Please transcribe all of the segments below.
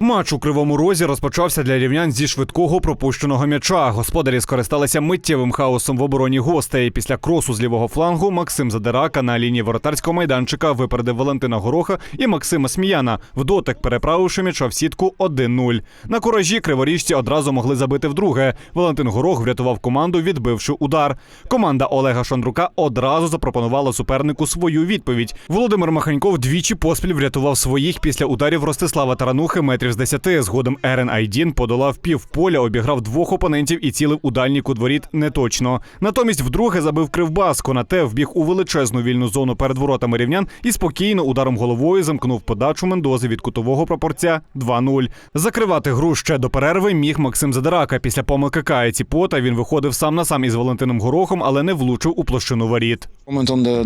Матч у кривому розі розпочався для рівнян зі швидкого пропущеного м'яча. Господарі скористалися миттєвим хаосом в обороні гостей. Після кросу з лівого флангу Максим Задирака на лінії воротарського майданчика випередив Валентина Гороха і Максима Сміяна, в дотик переправивши м'яча в сітку 1-0. На куражі криворіжці одразу могли забити вдруге. Валентин Горох врятував команду, відбивши удар. Команда Олега Шандрука одразу запропонувала супернику свою відповідь. Володимир Маханьков двічі поспіль врятував своїх після ударів Ростислава Таранухи метрів з 10. Згодом Ерен Айдін подолав півполя, обіграв двох опонентів і цілив у дальній кут воріт неточно. Натомість вдруге забив кривбас. Конате вбіг у величезну вільну зону перед воротами рівнян і спокійно ударом головою замкнув подачу Мендози від кутового пропорця 2-0. Закривати гру ще до перерви міг Максим Задирака. Після помилки Каєці Пота він виходив сам на сам із Валентином Горохом, але не влучив у площину воріт.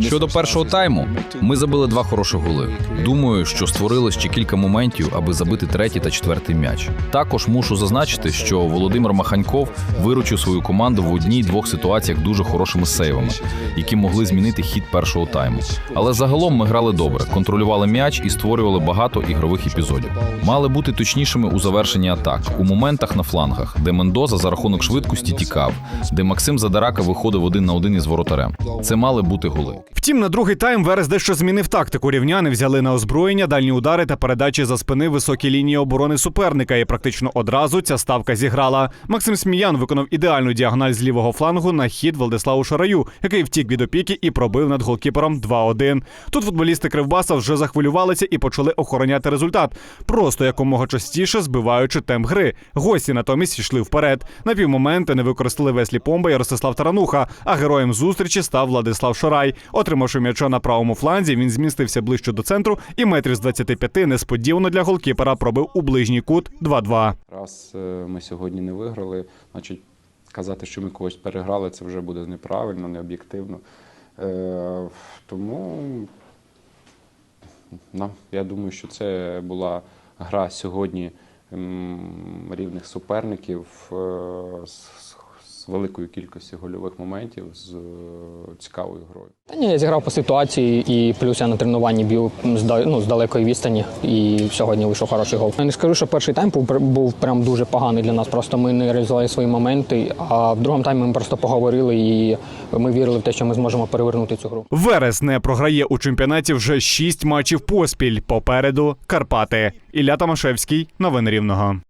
Щодо першого тайму, ми забили два хороші голи. Думаю, що створили ще кілька моментів, аби забити третій та четвертий м'яч. Також мушу зазначити, що Володимир Маханьков виручив свою команду в одній-двох ситуаціях дуже хорошими сейвами, які могли змінити хід першого тайму. Але загалом ми грали добре, контролювали м'яч і створювали багато ігрових епізодів. Мали бути точнішими у завершенні атак, у моментах на флангах, де Мендоза за рахунок швидкості тікав, де Максим Задарака виходив один на один із воротарем. Це мали бути голи. Втім, на другий тайм Верес дещо змінив тактику. Рівняни взяли на озброєння дальні удари та передачі за спини високі лінії оборони суперника. І практично одразу ця ставка зіграла. Максим Сміян виконав ідеальну діагональ з лівого флангу на хід Владиславу Шараю, який втік від опіки і пробив над голкіпером 2-1. Тут футболісти Кривбаса вже захвилювалися і почали охороняти результат, просто якомога частіше збиваючи темп гри. Гості натомість йшли вперед. На півмоменти не використали Веслі Помба і Ростислав Тарануха. А героєм зустрічі став Владислав Шарай. Отримавши м'яча на правому фланзі, він змістився ближче до центру і метрів з 25 несподівано для голкіпера пробив у ближній кут 2-2. Раз е, ми сьогодні не виграли, значить казати, що ми когось переграли, це вже буде неправильно, необ'єктивно. Е, Тому нам, я думаю, що це була гра сьогодні рівних суперників е, з, з великою кількістю гольових моментів, з е, цікавою грою. Та ні, я зіграв по ситуації, і плюс я на тренуванні бив з, ну, з далекої відстані, і сьогодні вийшов хороший гол. Я не скажу, що перший тайм був, був прям дуже поганий для нас. Просто ми не реалізували свої моменти. А в другому таймі ми просто поговорили і ми вірили в те, що ми зможемо перевернути цю гру. Верес не програє у чемпіонаті вже шість матчів поспіль. Попереду Карпати. Ілля Тамашевський. Новини Рівного.